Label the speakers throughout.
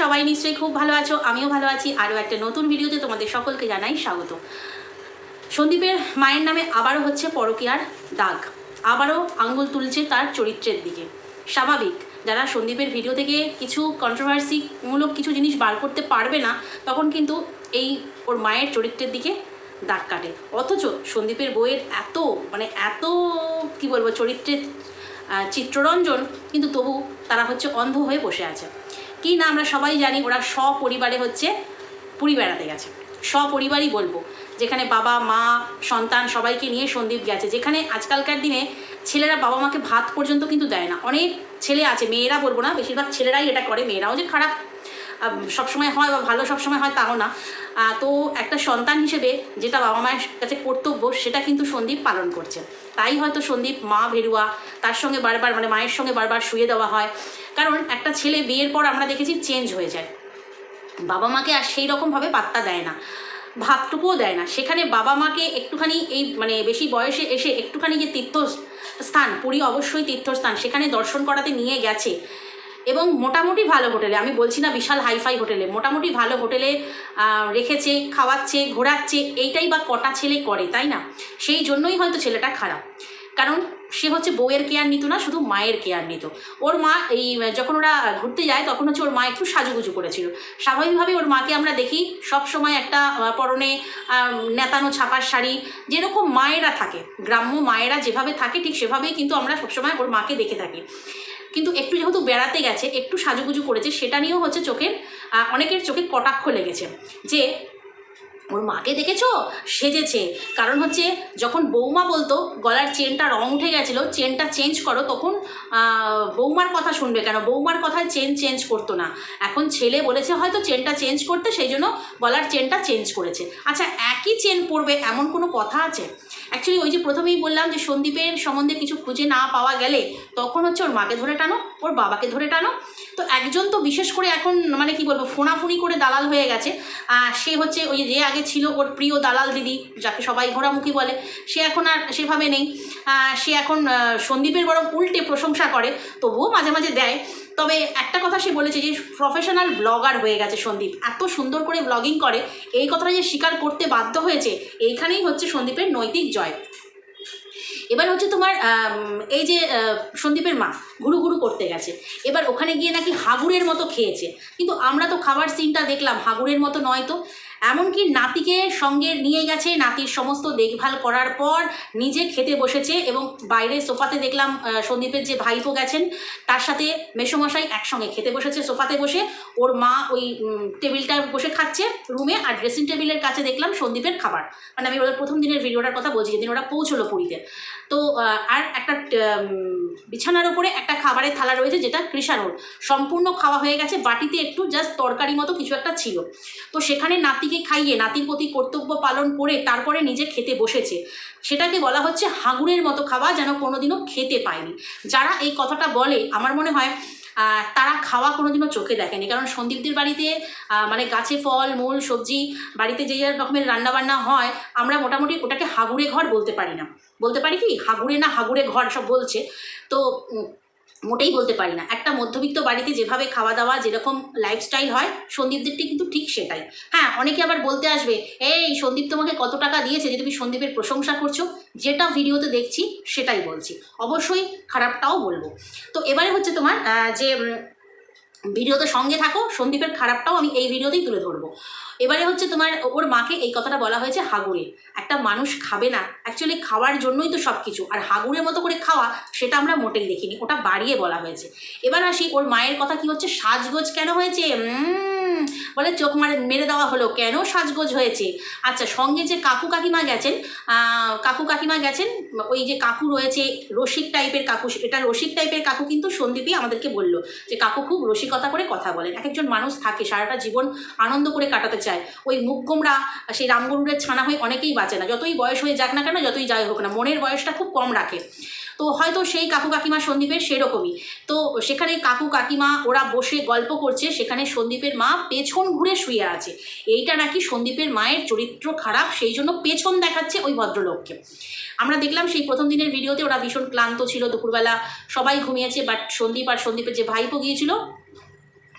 Speaker 1: সবাই নিশ্চয়ই খুব ভালো আছো, আমিও ভালো আছি। আরও একটা নতুন ভিডিওতে তোমাদের সকলকে জানাই স্বাগত। সন্দীপের মায়ের নামে আবারও হচ্ছে পরকীয়ার দাগ। আবারও আঙ্গুল তুলছে তার চরিত্রের দিকে। স্বাভাবিক, যারা সন্দীপের ভিডিও থেকে কিছু কন্ট্রোভার্সিমূলক কিছু জিনিস বার করতে পারবে না, তখন কিন্তু এই ওর মায়ের চরিত্রের দিকে দাগ কাটে। অথচ সন্দীপের বইয়ের এত মানে এত, কি বলব, চরিত্রের চিত্ররঞ্জন কিন্তু তবু তারা হচ্ছে অন্ধ হয়ে বসে আছে। কি না আমরা সবাই জানি, ওরা সপরিবারে হচ্ছে পুরী বেড়াতে গেছে। সপরিবারই বলব, যেখানে বাবা, মা, সন্তান সবাইকে নিয়ে সন্দীপ গেছে। যেখানে আজকালকার দিনে ছেলেরা বাবা মাকে ভাত পর্যন্ত কিন্তু দেয় না। অনেক ছেলে আছে, মেয়েরা বলব না, বেশিরভাগ ছেলেরাই এটা করে, মেয়েরাও যে খারাপ সবসময় হয় বা ভালো সবসময় হয় তাও না। তো একটা সন্তান হিসেবে যেটা বাবা মায়ের কাছে কর্তব্য, সেটা কিন্তু সন্দীপ পালন করছে। তাই হয়তো সন্দীপ মা ভেরুয়া, তার সঙ্গে বারবার মানে মায়ের সঙ্গে বারবার শুয়ে দেওয়া হয়। কারণ একটা ছেলে বিয়ের পর আমরা দেখেছি চেঞ্জ হয়ে যায়। বাবা মাকে আর সেই রকমভাবে পাত্তা দেয় না ভাতটুকুও দেয় না। সেখানে বাবা মাকে একটুখানি এই মানে বেশি বয়সে এসে একটুখানি যে তীর্থ স্থান পুরী অবশ্যই তীর্থস্থান, সেখানে দর্শন করাতে নিয়ে গেছে। এবং মোটামুটি ভালো হোটেলে, আমি বলছি না বিশাল হাইফাই হোটেলে, মোটামুটি ভালো হোটেলে রেখেছে, খাওয়াচ্ছে, ঘোরাচ্ছে, এইটাই বা কটা ছেলে করে, তাই না? সেই জন্যই হয়তো ছেলেটা খারাপ। কারণ সে হচ্ছে বউয়ের কেয়ার নিত না, শুধু মায়ের কেয়ার নিত। ওর মা এই, যখন ওরা ঘুরতে যায়, তখন হচ্ছে ওর মা একটু সাজুগুজু করেছিল। স্বাভাবিকভাবে ওর মাকে আমরা দেখি সব সময় একটা পরনে নেতানো ছাপার শাড়ি, যেরকম মায়েরা থাকে, গ্রাম্য মায়েরা যেভাবে থাকে, ঠিক সেভাবেই কিন্তু আমরা সবসময় ওর মাকে দেখে থাকি। কিন্তু একটু যেহেতু বেড়াতে গেছে, একটু সাজুগুজু করেছে, সেটা নিয়েও হচ্ছে চোখের অনেকের চোখে কটাক্ষ লেগেছে। যে ওর মাকে দেখেছ? সেজেছে। কারণ হচ্ছে, যখন বৌমা বলতো, গলার চেনটা রং উঠে গেছিল, চেনটা চেঞ্জ করো, তখন বৌমার কথা শুনবে কেন? বৌমার কথায় চেন চেঞ্জ করতো না। এখন ছেলে বলেছে হয়তো চেনটা চেঞ্জ করতে, সেই জন্য গলার চেনটা চেঞ্জ করেছে। আচ্ছা একই চেন পড়বে এমন কোনো কথা আছে? অ্যাকচুয়ালি ওই যে প্রথমেই বললাম যে সন্দীপের সম্বন্ধে কিছু খুঁজে না পাওয়া গেলে তখন হচ্ছে ওর মাকে ধরে টানো, ওর বাবাকে ধরে টানো। তো একজন তো বিশেষ করে এখন মানে কি বলব, ফোনাফুনি করে দালাল হয়ে গেছে। সে হচ্ছে ওই যে আগে ছিল ওর প্রিয় দালাল দিদি, যাকে সবাই ঘোরামুখী বলে, সে এখন আর সেভাবে নেই। সে এখন সন্দীপের বরং উল্টে প্রশংসা করে, তবুও মাঝে মাঝে দেয়। তবে একটা কথা সে বলেছে যে প্রফেশনাল ব্লগার হয়ে গেছে সন্দীপ। এত সুন্দর করে ব্লগিং করে, এই কথাটা যে স্বীকার করতে বাধ্য হয়েছে, এইখানেই হচ্ছে সন্দীপের নৈতিক জয়। এবার হচ্ছে তোমার এই যে সন্দীপের মা, ঘুরু ঘুরু করতে গেছে। এবার ওখানে গিয়ে নাকি হাগুরের মতো খেয়েছে। কিন্তু আমরা তো খাবার সিনটা দেখলাম হাগুরের মতো নয় তো। এমনকি নাতিকে সঙ্গে নিয়ে গেছে, নাতির সমস্ত দেখভাল করার পর নিজে খেতে বসেছে এবং বাইরে সোফাতে দেখলাম সন্দীপের যে ভাইপো গেছেন, তার সাথে মেসোমশাই একসঙ্গে খেতে বসেছে সোফাতে বসে। ওর মা ওই টেবিলটায় বসে খাচ্ছে রুমে আর ড্রেসিং টেবিলের কাছে দেখলাম সন্দীপের খাবার। মানে আমি ওদের প্রথম দিনের ভিডিওটার কথা বলছি, যেদিন ওরা পৌঁছলো পুরীতে। তো আর একটা বিছানার ওপরে একটা খাবারের থালা রয়েছে যেটা কৃষাণুর সম্পূর্ণ খাওয়া হয়ে গেছে, বাটিতে একটু জাস্ট তরকারি মতো কিছু একটা ছিল। তো সেখানে নাতিকে খাইয়ে নাতির প্রতি কর্তব্য পালন করে তারপরে নিজে খেতে বসেছে। সেটাকে বলা হচ্ছে হাগুরের মতো খাওয়া, যেন কোনোদিনও খেতে পায়নি। যারা এই কথাটা বলে, আমার মনে হয় তারা খাওয়া কোনোদিনও চোখে দেখেনি। কারণ সন্দীপদের বাড়িতে মানে গাছে ফল, মূল, সবজি, বাড়িতে যে যে রকমের রান্নাবান্না হয়, আমরা মোটামুটি ওটাকে হাগুড়ে ঘর বলতে পারি না। বলতে পারি কি? হাগুড়ে না হাগুড়ে ঘর সব বলছে। তো মোটেই বলতে পারি না। একটা মধ্যবিত্ত বাড়িতে যেভাবে খাওয়া দাওয়া, যেরকম লাইফস্টাইল হয় সন্দীপদেরটি কিন্তু ঠিক সেটাই। হ্যাঁ অনেকে আবার বলতে আসবে, এই সন্দীপ তোমাকে কত টাকা দিয়েছে যে তুমি সন্দীপের প্রশংসা করছ? যেটা ভিডিওতে দেখছি, সেটাই বলছি। অবশ্যই খারাপটাও বলব। তো এবারে হচ্ছে তোমার যে ভিডিওতে সঙ্গে থাকো, সন্দীপের খারাপটাও আমি এই ভিডিওতেই তুলে ধরবো। এবারে হচ্ছে তোমার ওর মাকে এই কথাটা বলা হয়েছে হাগুড়ে। একটা মানুষ খাবে না অ্যাকচুয়ালি খাওয়ার জন্যই তো সব কিছু আর হাগুড়ের মতো করে খাওয়া, সেটা আমরা মোটেই দেখিনি, ওটা বাড়িয়ে বলা হয়েছে। এবার আসি, ওর মায়ের কথা কি হচ্ছে? সাজগোজ কেন হয়েছে? বলে চোখ মারে মেরে দেওয়া হলো। কেন সাজগোজ হয়েছে? আচ্ছা সঙ্গে যে কাকু কাকিমা গেছেন কাকু কাকিমা গেছেন, ওই যে কাকু রয়েছে, রসিক টাইপের কাকু, এটা রসিক টাইপের কাকু কিন্তু সন্দীপই আমাদেরকে বলল যে, কাকু খুব রসিকতা করে কথা বলেন। এক একজন মানুষ থাকে, সারাটা জীবন আনন্দ করে কাটাতে চায়। ওই মুখ গোমরা সেই রামগরুরের ছানা হয়ে অনেকেই বাঁচে না। যতই বয়স হয়ে যাক না কেন, যতই যাই হোক না, মনের বয়সটা খুব কম রাখে। তো হয়তো সেই কাকু কাকিমা সন্দীপের সেরকমই। তো সেখানে কাকু কাকিমা ওরা বসে গল্প করছে, সেখানে সন্দীপের মা পেছন ঘুরে শুয়ে আছে। এইটা নাকি সন্দীপের মায়ের চরিত্র খারাপ, সেই জন্য পেছন দেখাচ্ছে ওই ভদ্রলোককে। আমরা দেখলাম সেই প্রথম দিনের ভিডিওতে ওরা ভীষণ ক্লান্ত ছিল, দুপুরবেলা সবাই ঘুমিয়েছে বাট সন্দীপ আর সন্দীপের যে ভাইপো গিয়েছিল,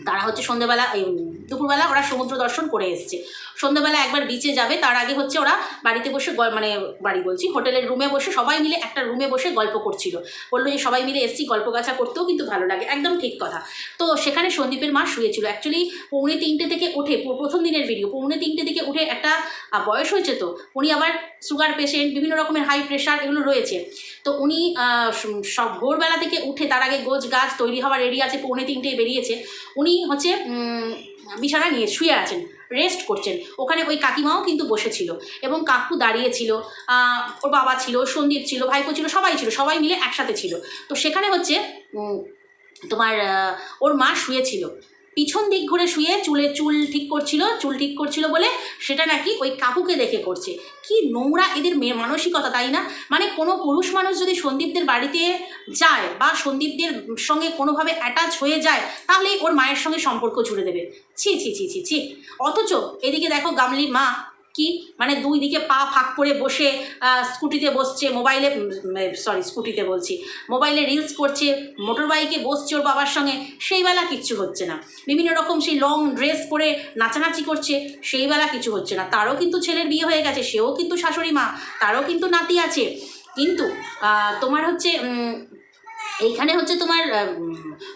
Speaker 1: তারা হচ্ছে সন্ধ্যেবেলা এই দুপুরবেলা ওরা সমুদ্র দর্শন করে এসছে। সন্ধ্যেবেলা একবার বিচে যাবে, তার আগে হচ্ছে ওরা বাড়িতে বসে মানে বাড়ি বলছি, হোটেলের রুমে বসে সবাই মিলে একটা রুমে বসে গল্প করছিল। বলল যে সবাই মিলে এসছি গল্প গাছা করতেও কিন্তু ভালো লাগে, একদম ঠিক কথা। তো সেখানে সন্দীপের মা শুয়েছিল। অ্যাকচুয়ালি পৌনে তিনটে থেকে উঠে প্রথম দিনের ভিডিও পৌনে তিনটে থেকে উঠে একটা বয়স হয়েছে তো, উনি আবার সুগার পেশেন্ট বিভিন্ন রকমের হাই প্রেশার এগুলো রয়েছে। তো উনি সব ভোরবেলা থেকে উঠে তার আগে গোছ গাছ তৈরি হওয়ার রেডি আছে, পৌনে তিনটেই বেরিয়েছে। উনি হচ্ছে বিছানা নিয়ে শুয়ে আছেন রেস্ট করছেন। ওখানে ওই কাকিমাও কিন্তু বসেছিল এবং কাকু দাঁড়িয়েছিল ছিল ওর বাবা ছিল, সন্দীপ ছিল, ভাইপো ছিল, সবাই ছিল, সবাই মিলে একসাথে ছিল। তো সেখানে হচ্ছে তোমার ওর মা শুয়েছিল। পিছন দিক ঘুরে শুয়ে চুলে চুল ঠিক করছিল, চুল ঠিক করছিল বলে সেটা নাকি ওই কাকুকে দেখে করছে। কি নোংরা এদের মেয়ে মানসিকতা, তাই না? মানে কোনো পুরুষ মানুষ যদি সন্দীপদের বাড়িতে যায় বা সন্দীপদের সঙ্গে কোনোভাবে অ্যাটাচ হয়ে যায়, তাহলেই ওর মায়ের সঙ্গে সম্পর্ক ছুড়ে দেবে। ছি ছি ছি ছি ছি। অথচ এদিকে দেখো গামলির মা কি? মানে দুই দিকে পা ফাঁক করে বসে স্কুটিতে বসছে, মোবাইলে সরি স্কুটিতে বলছি, মোবাইলে রিলস করছে মোটর বাইকে বসছে ওর বাবার সঙ্গে, সেই বেলা কিচ্ছু হচ্ছে না। বিভিন্ন রকম সেই লং ড্রেস পরে নাচানাচি করছে, সেই বেলা কিছু হচ্ছে না। তারও কিন্তু ছেলের বিয়ে হয়ে গেছে, সেও কিন্তু শাশুড়ি মা, তারও কিন্তু নাতি আছে। কিন্তু তোমার হচ্ছে এইখানে হচ্ছে তোমার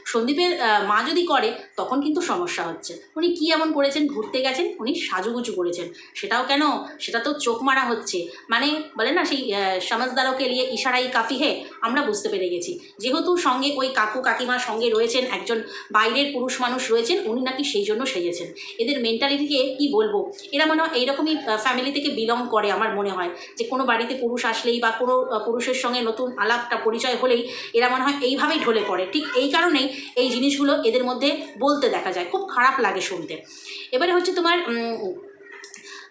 Speaker 1: সন্দীপের মা যদি করে, তখন কিন্তু সমস্যা হচ্ছে। উনি কী এমন করেছেন? ঘুরতে গেছেন, উনি সাজুগুজু করেছেন। সেটাও কেন? সেটা তো চোখ মারা হচ্ছে। মানে বলে না, সেই সমাজদারকে নিয়ে ইশারাই কাফি হে, আমরা বুঝতে পেরে গেছি। যেহেতু সঙ্গে ওই কাকু কাকিমার সঙ্গে রয়েছেন, একজন বাইরের পুরুষ মানুষ রয়েছেন, উনি নাকি সেই জন্য সেজেছেন। এদের মেন্টালিটিকে কি বলব? এরা মনে হয় এইরকমই ফ্যামিলি থেকে বিলং করে আমার মনে হয়। যে কোনো বাড়িতে পুরুষ আসলেই বা কোনো পুরুষের সঙ্গে নতুন আলাপটা, পরিচয় হলেই এরা মনে হয় এইভাবেই ঢলে পড়ে। ঠিক এই কারণেই এই জিনিসগুলো এদের মধ্যে বলতে দেখা যায়, খুব খারাপ লাগে শুনতে। এবারে হচ্ছে তোমার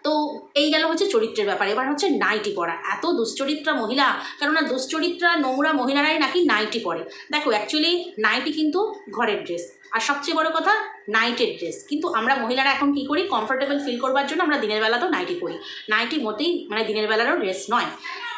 Speaker 1: তো এই গেল হচ্ছে চরিত্রের ব্যাপার। এবার হচ্ছে নাইটি পরা। এত দুশ্চরিত্রা মহিলা, কেননা দুশ্চরিত্রা নোংরা মহিলারাই নাকি নাইটি পরে। দেখো অ্যাকচুয়ালি নাইটি কিন্তু ঘরের ড্রেস আর সবচেয়ে বড় কথা নাইটের ড্রেস কিন্তু আমরা মহিলারা এখন কি করি? কমফোর্টেবল ফিল করবার জন্য আমরা দিনের বেলাতেও নাইটি পরি। নাইটি মোটেই মানে দিনের বেলারও ড্রেস নয়।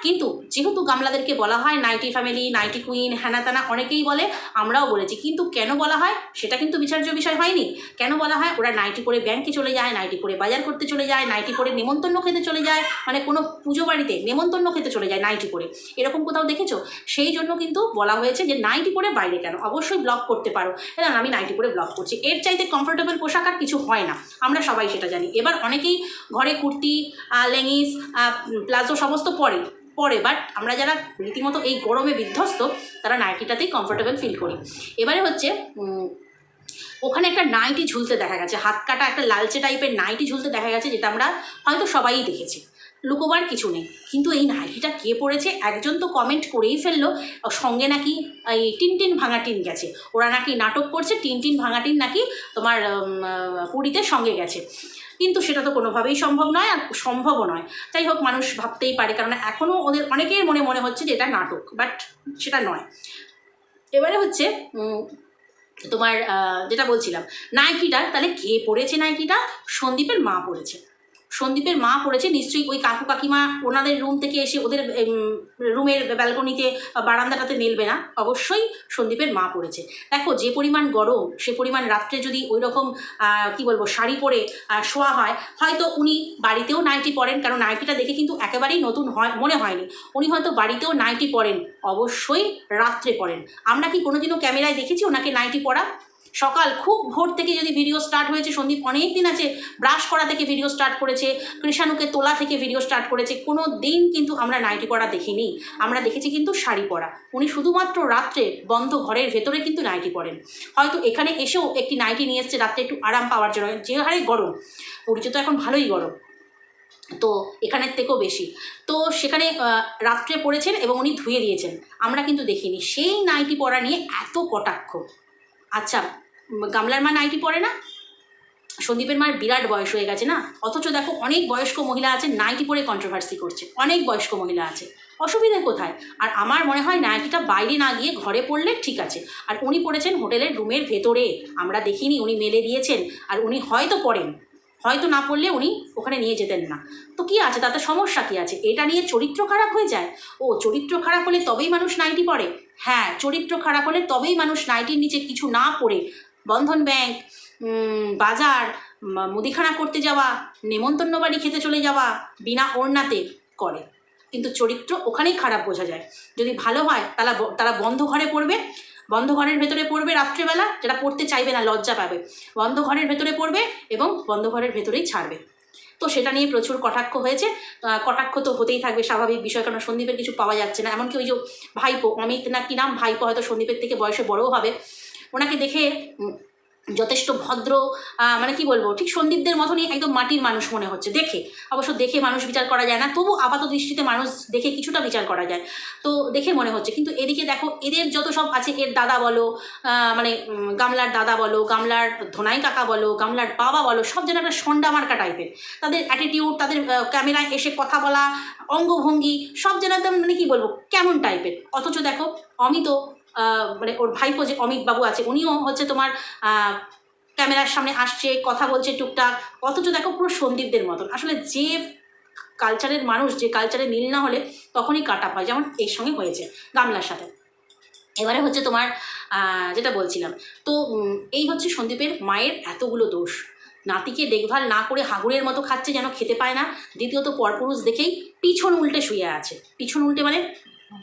Speaker 1: কিন্তু যেহেতু গামলাদেরকে বলা হয় নাইটি ফ্যামিলি, নাইটি কুইন হ্যানা ত্যানা অনেকেই বলে, আমরাও বলেছি। কিন্তু কেন বলা হয়? সেটা কিন্তু বিচার্য বিষয় হয়নি। কেন বলা হয়? ওরা নাইটি করে ব্যাংকে চলে যায়, নাইটি করে বাজার করতে চলে যায়, নাইটি করে নেমন্তন্ন খেতে চলে যায় মানে কোনো পুজো বাড়িতে নেমন্তন্ন খেতে চলে যায় নাইটি করে এরকম কোথাও দেখেছ? সেই জন্য কিন্তু বলা হয়েছে যে নাইটি পরে বাইরে কেন? অবশ্যই ব্লগ করতে পারো। এবার আমি নাইটি পরে ব্লগ করছি। এর চাইতে কমফোর্টেবল পোশাক আর কিছু হয় না। আমরা সবাই সেটা জানি। এবার অনেকেই ঘরে কুর্তি লেগিংস প্লাজো সমস্ত পরে। পরে বাট আমরা যারা রীতিমতো এই গরমে বিধ্বস্ত, তারা নাইটিটাতেই কমফোর্টেবল ফিল করি। এবারে হচ্ছে ওখানে একটা নাইটি ঝুলতে দেখা গেছে। হাত কাটা একটা লালচে টাইপের নাইটি ঝুলতে দেখা গেছে, যেটা আমরা হয়তো সবাই দেখেছি। লুকোবার কিছু নেই। কিন্তু এই নাইটিটা কে পড়েছে একজন তো কমেন্ট করেই ফেলল সঙ্গে নাকি এই টিন টিন ভাঙা টিন গেছে। ওরা নাকি নাটক করছে টিন ভাঙা টিন নাকি তোমার পুরীতে সঙ্গে গেছে। কিন্তু সেটা তো কোনোভাবেই সম্ভব নয় আর সম্ভবও নয়। যাই হোক, মানুষ ভাবতেই পারে কারণ এখনও ওদের অনেকের মনে মনে হচ্ছে যে এটা নাটক, বাট সেটা নয়। এবারে হচ্ছে তোমার যেটা বলছিলাম নাইকিটা তাহলে কে পড়েছে নাইকিটা সন্দীপের মা পড়েছে। সন্দীপের মা পড়েছে, নিশ্চয়ই ওই কাকু কাকিমা ওনাদের রুম থেকে এসে ওদের রুমের ব্যালকনিতে বারান্দাটাতে মেলবে না, অবশ্যই সন্দীপের মা পড়েছে। দেখো, যে পরিমাণ গরম, সে পরিমাণ রাত্রে যদি ওই রকম কী বলব, শাড়ি পরে শোয়া হয়, হয়তো উনি বাড়িতেও নাইটি পরেন কারণ নাইটিটা দেখে কিন্তু একেবারেই নতুন হয়, মনে হয়নি। উনি হয়তো বাড়িতেও নাইটি পরেন অবশ্যই রাত্রে পরেন আমরা কি কোনোদিনও ক্যামেরায় দেখেছি ওনাকে নাইটি পরা সকাল খুব ভোর থেকে যদি ভিডিও স্টার্ট হয়েছে, সন্দীপ অনেক দিন আছে ব্রাশ করা থেকে ভিডিও স্টার্ট করেছে, কৃষাণুকে তোলা থেকে ভিডিও স্টার্ট করেছে, কোনো দিন কিন্তু আমরা নাইটি পরা দেখিনি। আমরা দেখেছি কিন্তু শাড়ি পরা। উনি শুধুমাত্র রাত্রে বন্ধ ঘরের ভেতরে কিন্তু নাইটি পরেন হয়তো এখানে এসেও একটি নাইটি নিয়ে এসছে, রাত্রে একটু আরাম পাওয়ার জন্য। যে হারে গরম পুরীতে তো এখন ভালোই গরম। তো এখানের থেকেও বেশি। তো সেখানে রাত্রে পড়েছেন এবং উনি ধুয়ে দিয়েছেন। আমরা কিন্তু দেখিনি। সেই নাইটি পরা নিয়ে এত কটাক্ষ। আচ্ছা গামলার মা নাইটি পরে না? সন্দীপের মার বিরাট বয়স হয়ে গেছে না? অথচ দেখো অনেক বয়স্ক মহিলা আছে নাইটি পরে কন্ট্রোভার্সি করছে। অনেক বয়স্ক মহিলা আছে। অসুবিধে কোথায়? আর আমার মনে হয় নাইটিটা বাইরে না গিয়ে ঘরে পড়লে ঠিক আছে। আর উনি পড়েছেন হোটেলের রুমের ভেতরে। আমরা দেখিনি উনি মেলে দিয়েছেন। আর উনি হয়তো পড়েন হয়তো না পড়লে উনি ওখানে নিয়ে যেতেন না। তো কি আছে? তাতে সমস্যা কি আছে? এটা নিয়ে চরিত্র খারাপ হয়ে যায়? ও, চরিত্র খারাপ হলে তবেই মানুষ নাইটি পড়ে হ্যাঁ চরিত্র খারাপ হলে তবেই মানুষ নাইটির নিচে কিছু না পড়ে বন্ধন ব্যাংক বাজার মুদিখানা করতে যাওয়া, নেমন্তন্ন বাড়ি খেতে চলে যাওয়া বিনা ওড়নাতে করে। কিন্তু চরিত্র ওখানেই খারাপ বোঝা যায়। যদি ভালো হয় তারা তারা বন্ধ ঘরে পড়বে। বন্ধ ঘরের ভেতরে পড়বে রাত্রেবেলা, যেটা পড়তে চাইবে না, লজ্জা পাবে। বন্ধ ঘরের ভেতরে পড়বে এবং বন্ধ ঘরের ভেতরেই ছাড়বে। তো সেটা নিয়ে প্রচুর কটাক্ষ হয়েছে। কটাক্ষ তো হতেই থাকবে, স্বাভাবিক বিষয়। কারণ সন্দীপের কিছু পাওয়া যাচ্ছে না। এমনকি ওই যে ভাইপো, অমিত না কি নাম ভাইপো, হয়তো সন্দীপের থেকে বয়সে বড়ও হবে। ওনাকে দেখে যথেষ্ট ভদ্র মানে কি বলব, ঠিক সন্দীপদের মতনই একদম মাটির মানুষ মনে হচ্ছে। দেখে, অবশ্য দেখে মানুষ বিচার করা যায় না, তবু আপাত দৃষ্টিতে মানুষ দেখে কিছুটা বিচার করা যায়। তো দেখে মনে হচ্ছে, কিন্তু এদিকে দেখো, এদের যত সব আছে, এর দাদা বলো মানে গামলার দাদা বলো, গামলার ধোনাই কাকা বলো, গামলার বাবা বলো, সব যেন একটা সন্ডা মার্কা টাইপের। তাদের অ্যাটিটিউড তাদের ক্যামেরায় এসে কথা বলা, অঙ্গভঙ্গি, সব যেন একদম মানে কি বলব, কেমন টাইপের। অথচ দেখো, অমিত মানে ওর ভাইপো যে অমিত বাবু আছে, উনিও হচ্ছে তোমার ক্যামেরার সামনে আসছে, কথা বলছে টুকটাক। অথচ দেখো পুরো সন্দীপদের মতন। আসলে যে কালচারের মানুষ, যে কালচারে মিল না হলে তখনই কাটা পায় যেমন এর সঙ্গে হয়েছে গামলার সাথে। এবারে হচ্ছে তোমার যেটা বলছিলাম, তো এই হচ্ছে সন্দীপের মায়ের এতগুলো দোষ। নাতিকে দেখভাল না করে হাগুরের মতো খাচ্ছে যেন খেতে পায় না। দ্বিতীয়ত পরপুরুষ দেখেই পিছন উল্টে শুয়ে আছে। পিছন উল্টে মানে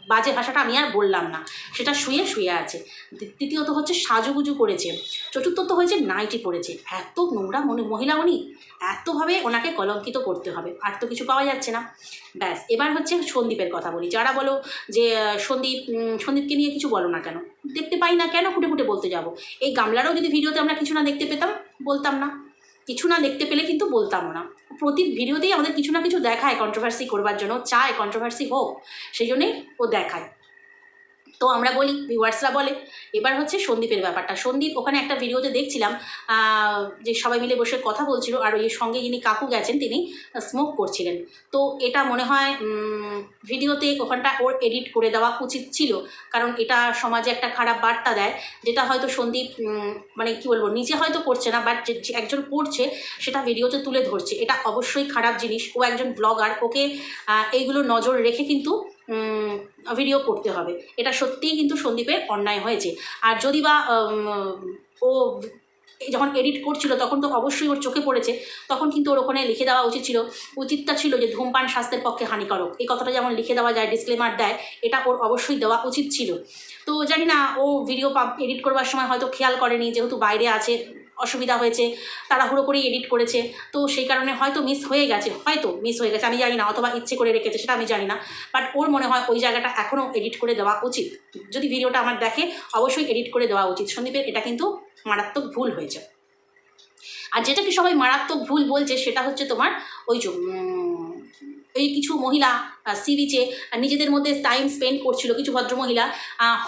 Speaker 1: বাজে ভাষাটা আমি আর বললাম না। সেটা শুয়ে শুয়ে আছে। তৃতীয়ত হচ্ছে সাজুগুজু করেছে। চতুর্থত হয়েছে নাইটি পড়েছে এত নোংরা মনে, মহিলা উনি এতভাবে ওনাকে কলঙ্কিত করতে হবে। আর তো কিছু পাওয়া যাচ্ছে না। ব্যাস, এবার হচ্ছে সন্দীপের কথা বলি। যারা বলো যে সন্দীপ সন্দীপকে নিয়ে কিছু বলো না কেন? দেখতে পাই না কেন ফুটে ফুটে বলতে যাব? এই গামলারও যদি ভিডিওতে আমরা কিছু না দেখতে পেতাম, বলতাম না। কিছু না দেখতে পেলে কিন্তু বলতামও না। প্রতি ভিডিওতেই আমাদের কিছু না কিছু দেখায় কন্ট্রোভার্সি করবার জন্য, চায় কন্ট্রোভার্সি হোক, সেই জন্যেই ও দেখায়। তো আমরা বলি ভিউয়ার্সরা বলে। এবার হচ্ছে সন্দীপের ব্যাপারটা। সন্দীপ ওখানে একটা ভিডিওতে দেখছিলাম যে সবাই মিলে বসে কথা বলছিল আর ওই সঙ্গে যিনি কাকু গেছেন, তিনি স্মোক করছিলেন। তো এটা মনে হয় ভিডিওতে ওখানটা ওর এডিট করে দেওয়া উচিত ছিল। কারণ এটা সমাজে একটা খারাপ বার্তা দেয়, যেটা হয়তো সন্দীপ মানে কি বলব, নিজে হয়তো করছে না বাট যে একজন করছে, সেটা ভিডিওতে তুলে ধরছে। এটা অবশ্যই খারাপ জিনিস। ও একজন ব্লগার ওকে এইগুলো নজর রেখে কিন্তু ভিডিও করতে হবে। এটা সত্যিই কিন্তু সন্দীপের অন্যায় হয়েছে। আর যদি বা ও যখন এডিট করছিল, তখন তো অবশ্যই ওর চোখে পড়েছে। তখন কিন্তু ওর ওখানে লিখে দেওয়া উচিত ছিল। উচিতটা ছিল যে ধূমপান স্বাস্থ্যের পক্ষে হানিকারক। এই কথাটা যেমন লিখে দেওয়া যায় ডিসক্লেমার দেয়, এটা ওর অবশ্যই দেওয়া উচিত ছিল। তো জানি না, ও ভিডিও এডিট করবার সময় হয়তো খেয়াল করেনি, যেহেতু বাইরে আছে অসুবিধা হয়েছে, তাড়াহুড়ো করেই এডিট করেছে, তো সেই কারণে হয়তো মিস হয়ে গেছে, হয়তো মিস হয়ে গেছে, আমি জানি না, অথবা ইচ্ছে করে রেখেছে, সেটা আমি জানি না বাট ওর মনে হয় ওই জায়গাটা এখনও এডিট করে দেওয়া উচিত। যদি ভিডিওটা আমার দেখে, অবশ্যই এডিট করে দেওয়া উচিত। সন্দীপের এটা কিন্তু মারাত্মক ভুল হয়েছে। আর যেটাকে সবাই মারাত্মক ভুল বলছে, সেটা হচ্ছে তোমার ওই যে এই কিছু মহিলা সি বিচে নিজেদের মধ্যে টাইম স্পেন্ড করছিল কিছু ভদ্রমহিলা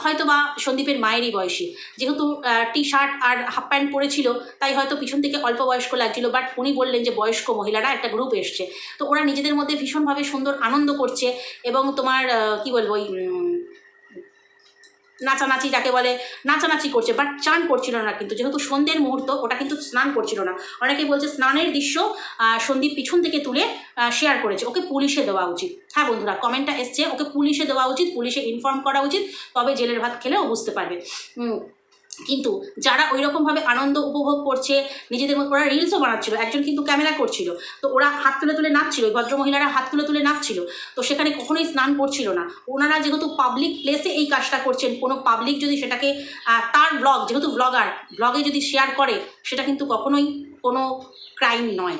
Speaker 1: হয়তো বা সন্দীপের মায়েরই বয়সী। যেহেতু টি শার্ট আর হাফ প্যান্ট পরেছিল, তাই হয়তো পিছন থেকে অল্প বয়স্ক লাগছিল বাট উনি বললেন যে বয়স্ক মহিলারা একটা গ্রুপ এসছে। তো ওরা নিজেদের মধ্যে ভীষণভাবে সুন্দর আনন্দ করছে এবং তোমার কি বলব, ওই নাচানাচি যাকে বলে, নাচানাচি করছে বাট চান করছিল না কিন্তু। যেহেতু সন্ধ্যের মুহূর্ত, ওটা কিন্তু স্নান করছিল না। অনেকে বলছে স্নানের দৃশ্য সন্দীপ পিছন থেকে তুলে শেয়ার করেছে। ওকে পুলিশে দেওয়া উচিত। হ্যাঁ বন্ধুরা কমেন্টটা এসছে। ওকে পুলিশে দেওয়া উচিত, পুলিশে ইনফর্ম করা উচিত। তবে জেলের ভাত খেলেও বুঝতে পারবে। কিন্তু যারা ওই রকমভাবে আনন্দ উপভোগ করছে, নিজেদের মধ্যে ওরা রিলসও বানাচ্ছিল, একজন কিন্তু ক্যামেরা করছিল, তো ওরা হাত তুলে তুলে নাচছিল, ওই ভদ্রমহিলারা হাত তুলে তুলে নাচছিল, তো সেখানে কখনোই স্নান করছিল না। ওনারা যেহেতু পাবলিক প্লেসে এই কাজটা করছেন, কোনো পাবলিক যদি সেটাকে তার ব্লগ যেহেতু ব্লগার ব্লগে যদি শেয়ার করে, সেটা কিন্তু কখনোই কোনো ক্রাইম নয়।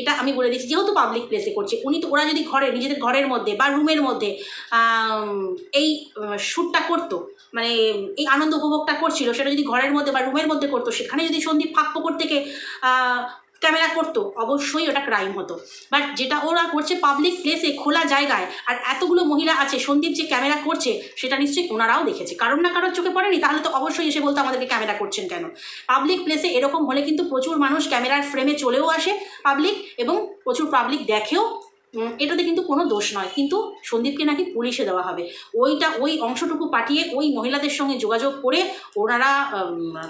Speaker 1: এটা আমি বলে দিচ্ছি, যেহেতু পাবলিক প্লেসে করছে, উনি তো, ওরা যদি ঘরে, নিজেদের ঘরের মধ্যে বা রুমের মধ্যে এই শ্যুটটা করতো মানে এই আনন্দ উপভোগটা করছিল, সেটা যদি ঘরের মধ্যে বা রুমের মধ্যে করতো, সেখানে যদি সন্দীপ ফাঁক ফোকর থেকে ক্যামেরা করতো, অবশ্যই ওটা ক্রাইম হতো। বাট যেটা ওরা করছে পাবলিক প্লেসে খোলা জায়গায়, আর এতগুলো মহিলা আছে, সন্দীপ যে ক্যামেরা করছে, সেটা নিশ্চয়ই ওনারাও দেখেছে। কারণ না কারোর চোখে পড়েনি, তাহলে তো অবশ্যই এসে বলতো আমাদেরকে ক্যামেরা করছেন কেন? পাবলিক প্লেসে এরকম হলে কিন্তু প্রচুর মানুষ ক্যামেরার ফ্রেমে চলেও আসে পাবলিক এবং প্রচুর পাবলিক দেখেও এটাতে কিন্তু কোনো দোষ নয়। কিন্তু সন্দীপকে নাকি পুলিশে দেওয়া হবে। ওইটা, ওই অংশটুকু পাঠিয়ে ওই মহিলাদের সঙ্গে যোগাযোগ করে ওনারা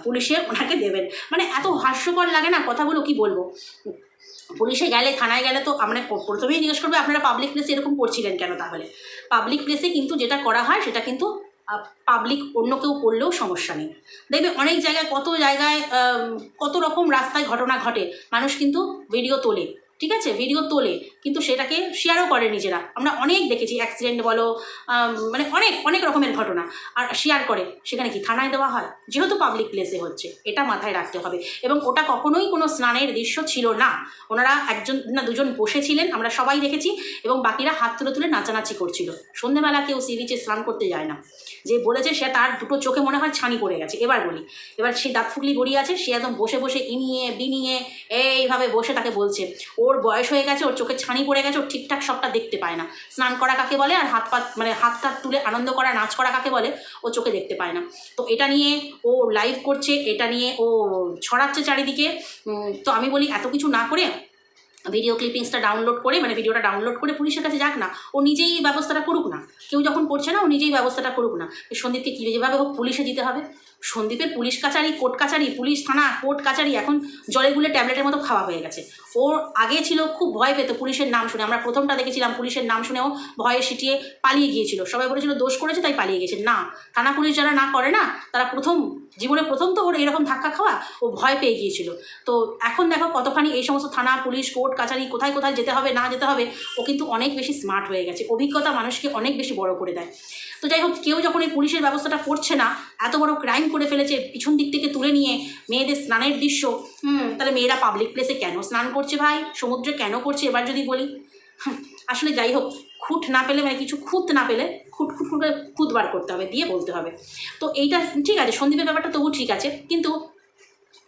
Speaker 1: পুলিশে ওনাকে দেবেন। মানে এত হাস্যকর লাগে না কথাগুলো, কি বলব? পুলিশে গেলে, থানায় গেলে তো আমরা প্রথমেই জিজ্ঞেস করবে, আপনারা পাবলিক প্লেসে এরকম করছিলেন কেন তাহলে? পাবলিক প্লেসে কিন্তু যেটা করা হয়, সেটা কিন্তু পাবলিক অন্য কেউ করলেও সমস্যা নেই। দেখবে অনেক জায়গায় কত জায়গায় কত রকম রাস্তায় ঘটনা ঘটে। মানুষ কিন্তু ভিডিও তোলে, ঠিক আছে? ভিডিও তোলে। কিন্তু সেটাকে শেয়ারও করে নিজেরা। আমরা অনেক দেখেছি অ্যাক্সিডেন্ট বলো মানে অনেক অনেক রকমের ঘটনা। আর শেয়ার করে, সেখানে কি থানায় দেওয়া হয়? যেহেতু পাবলিক প্লেসে হচ্ছে, এটা মাথায় রাখতে হবে। এবং ওটা কখনোই কোনো স্নানের দৃশ্য ছিল না। ওনারা একজন, না, দুজন বসেছিলেন, আমরা সবাই দেখেছি, এবং বাকিরা হাত তুলে তুলে নাচানাচি করছিল। সন্ধেবেলা কেউ সি বিচে স্নান করতে যায় না। যে বলেছে, সে তার দুটো চোখে মনে হয় ছানি পড়ে গেছে। এবার বলি, এবার সেই দাঁত ফুকলি গড়িয়ে আছে, সে একদম বসে বসে ইনিয়ে, বিনিয়ে, এইভাবে বসে তাকে বলছে, ওর বয়স হয়ে গেছে, ওর চোখে ছানি পড়ে গেছে ও ঠিকঠাক সবটা দেখতে পায় না। স্নান করা কাকে বলে? আর হাত পাত মানে হাত টাত তুলে আনন্দ করা, নাচ করা কাকে বলে? ও চোখে দেখতে পায় না। তো এটা নিয়ে ও লাইভ করছে, এটা নিয়ে ও ছড়াচ্ছে চারিদিকে। তো আমি বলি, এত কিছু না করে ভিডিও ক্লিপিংসটা ডাউনলোড করে মানে ভিডিওটা ডাউনলোড করে পুলিশের কাছে যাক না, ও নিজেই ব্যবস্থাটা করুক না। কেউ যখন করছে না, ও নিজেই ব্যবস্থাটা করুক না। সন্দীপকে কী যেভাবে হোক পুলিশে দিতে হবে। সন্দীপের পুলিশ কাচারি, কোর্ট কাচারি, পুলিশ থানা, কোর্ট কাচারি, এখন জলে গুলে ট্যাবলেটের মতো খাওয়া হয়ে গেছে। ওর আগে ছিল খুব ভয় পেত পুলিশের নাম শুনে। আমরা প্রথমটা দেখেছিলাম পুলিশের নাম শুনেও ভয়ে সিটিয়ে পালিয়ে গিয়েছিল। সবাই বলেছিল, দোষ করেছে, তাই পালিয়ে গেছে। না, থানা পুলিশ যারা না করে না, তারা প্রথম, জীবনে প্রথম তো ওর এরকম ধাক্কা খাওয়া, ও ভয় পেয়ে গিয়েছিল। তো এখন দেখো কতখানি এই সমস্ত থানা, পুলিশ, কোর্ট কাছারি কোথায় কোথায় যেতে হবে, না যেতে হবে, ও কিন্তু অনেক বেশি স্মার্ট হয়ে গেছে। অভিজ্ঞতা মানুষকে অনেক বেশি বড় করে দেয়। তো যাই হোক, কেউ যখন এই পুলিশের ব্যবস্থাটা করছে না, এত বড় ক্রাইম করে ফেলেছে পিছন দিক থেকে তুলে নিয়ে মেয়েদের স্নানের দৃশ্য। হুম। তাহলে মেয়েরা পাবলিক প্লেসে কেন স্নান করছে ভাই? সমুদ্রে কেন করছে? এবার যদি বলি আসলে যাই হোক খুঁট না পেলে মানে কিছু খুঁত না পেলে খুঁট খুঁট খুঁট করে খুঁত বার করতে হবে দিয়ে বলতে হবে। তো এইটা ঠিক আছে সন্দীপের ব্যাপারটা তবু ঠিক আছে কিন্তু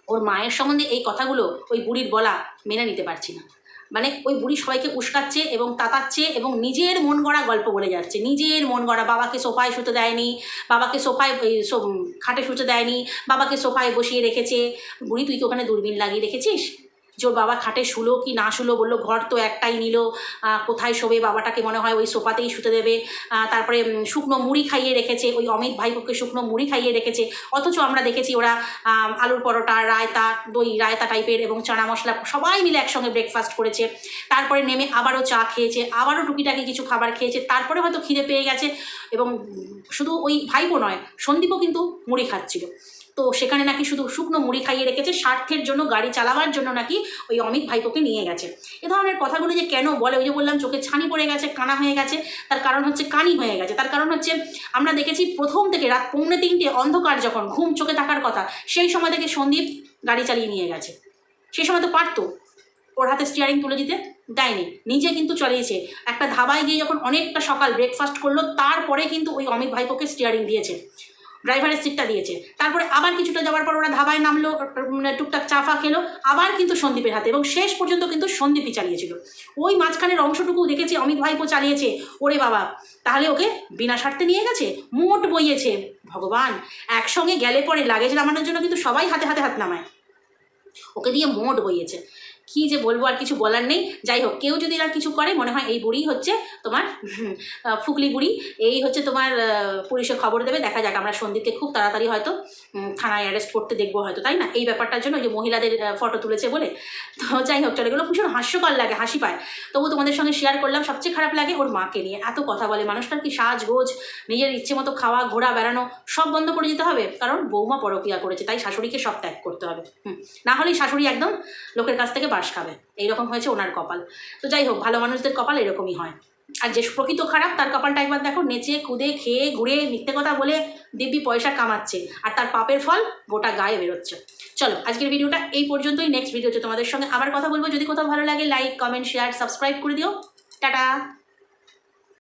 Speaker 1: ওর মায়ের সম্বন্ধে এই কথাগুলো ওই বুড়ির বলা মেনে নিতে পারছি না। মানে ওই বুড়ি সবাইকে উস্কাচ্ছে এবং তাতাচ্ছে এবং নিজের মন গড়া গল্প বলে যাচ্ছে। নিজের মন গড়া বাবাকে সোফায় শুতে দেয়নি, বাবাকে সোফায় খাটে শুতে দেয়নি, বাবাকে সোফায় বসিয়ে রেখেছে। বুড়ি, তুই কি ওখানে দূরবীন লাগিয়ে রেখেছিস? যে বাবা খাটে শুলো কি না শুলো বলল, ঘর তো একটাই নিল। কোথায় শোবে বাবাটাকে মনে হয় ওই সোফাতেই শুতে দেবে। তারপরে শুকনো মুড়ি খাইয়ে রেখেছে, ওই অমিত ভাইপোকে শুকনো মুড়ি খাইয়ে রেখেছে। অথচ আমরা দেখেছি ওরা আলুর পরোটা, রায়তা, দই, রায়তা টাইপের এবং চানা মশলা সবাই মিলে একসঙ্গে ব্রেকফাস্ট করেছে। তারপরে নেমে আবারও চা খেয়েছে, আবারও টুকিটাকি কিছু খাবার খেয়েছে। তারপরে হয়তো খিদে পেয়ে গেছে এবং শুধু ওই ভাইপো নয়, সন্দীপও কিন্তু মুড়ি খাচ্ছিল। তো সেখানে নাকি শুধু শুকনো মুড়ি খাইয়ে রেখেছে, স্বার্থের জন্য, গাড়ি চালাবার জন্য নাকি ওই অমিত ভাইপোকে নিয়ে গেছে। এ ধরনের কথাগুলো যে কেন বলে, ওই যে বললাম চোখে ছানি পড়ে গেছে, কানা হয়ে গেছে, তার কারণ হচ্ছে কানি হয়ে গেছে। তার কারণ হচ্ছে আমরা দেখেছি প্রথম থেকে রাত পৌনে তিনটে অন্ধকার যখন, ঘুম চোখে থাকার কথা, সেই সময় থেকে সন্দীপ গাড়ি চালিয়ে নিয়ে গেছে। সেই সময় তো পারতো, ওর হাতে স্টিয়ারিং তুলে দিতে, দেয়নি। নিজে কিন্তু চালিয়েছে একটা ধাবায় গিয়ে যখন অনেকটা সকাল ব্রেকফাস্ট করল, তারপরে কিন্তু ওই অমিত ভাইপোকে স্টিয়ারিং দিয়েছে। ড্রাইভারের সিটটা দিয়েছে। তারপরে আবার কিছুটা যাওয়ার পর ওরা ধাবায় নামলো মানে টুকটাক চা ফা খেলো, আবার কিন্তু সন্দীপের হাতে এবং শেষ পর্যন্ত কিন্তু সন্দীপই চালিয়েছিল। ওই মাঝখানের অংশটুকু দেখেছি, অমিত ভাইপো চালিয়েছে। ওরে বাবা, তাহলে ওকে বিনা স্বার্থে নিয়ে গেছে? মোট বইয়েছে। ভগবান, একসঙ্গে গেলে পরে লাগেজ নামানোর জন্য কিন্তু সবাই হাতে হাতে হাত নামায়। ওকে দিয়ে মোট বইয়েছে। কি যে বলব আর কিছু বলার নেই। যাই হোক, কেউ যদি আর কিছু করে, মনে হয় এই বুড়ি হচ্ছে তোমার ফুকলি বুড়ি। এই হচ্ছে তোমার পুলিশে খবর দেবে। দেখা যাক, আমরা সন্দীপকে খুব তাড়াতাড়ি হয়তো থানায় অ্যারেস্ট করতে দেখব হয়তো, তাই না? এই ব্যাপারটার জন্য ওই যে মহিলাদের ফটো তুলেছে বলে। তো যাই হোক, চলে গেলো। ভীষণ হাস্যকর লাগে, হাসি পায়। তবু তোমাদের সঙ্গে শেয়ার করলাম, সবচেয়ে খারাপ লাগে ওর মাকে নিয়ে। এত কথা বলে, মানুষটার কি সাজগোজ, নিজের ইচ্ছে মতো খাওয়া, ঘোরা, বেড়ানো, সব বন্ধ করে দিতে হবে। কারণ বৌমা পরকিয়া করেছে, তাই শাশুড়িকে সব ত্যাগ করতে হবে। না হলেই শাশুড়ি একদম লোকের কাছ থেকে বাস খাবে। এইরকম হয়েছে ওনার কপাল। তো যাই হোক, ভালো মানুষদের কপাল এরকমই হয়। আর যে প্রকৃত খারাপ, তার কপালটা একবার দেখো, নেচে, কুদে, খেয়ে, ঘুরে, মিথ্যে কথা বলে দিব্যি পয়সা কামাচ্ছে। আর তার পাপের ফল গোটা গায়ে বেরোচ্ছে। চলো, আজকের ভিডিওটা এই পর্যন্তই। নেক্সট ভিডিওতে তোমাদের সঙ্গে আবার কথা বলব। যদি কোথাও ভালো লাগে লাইক কমেন্ট শেয়ার সাবস্ক্রাইব করে দিও। টাটা!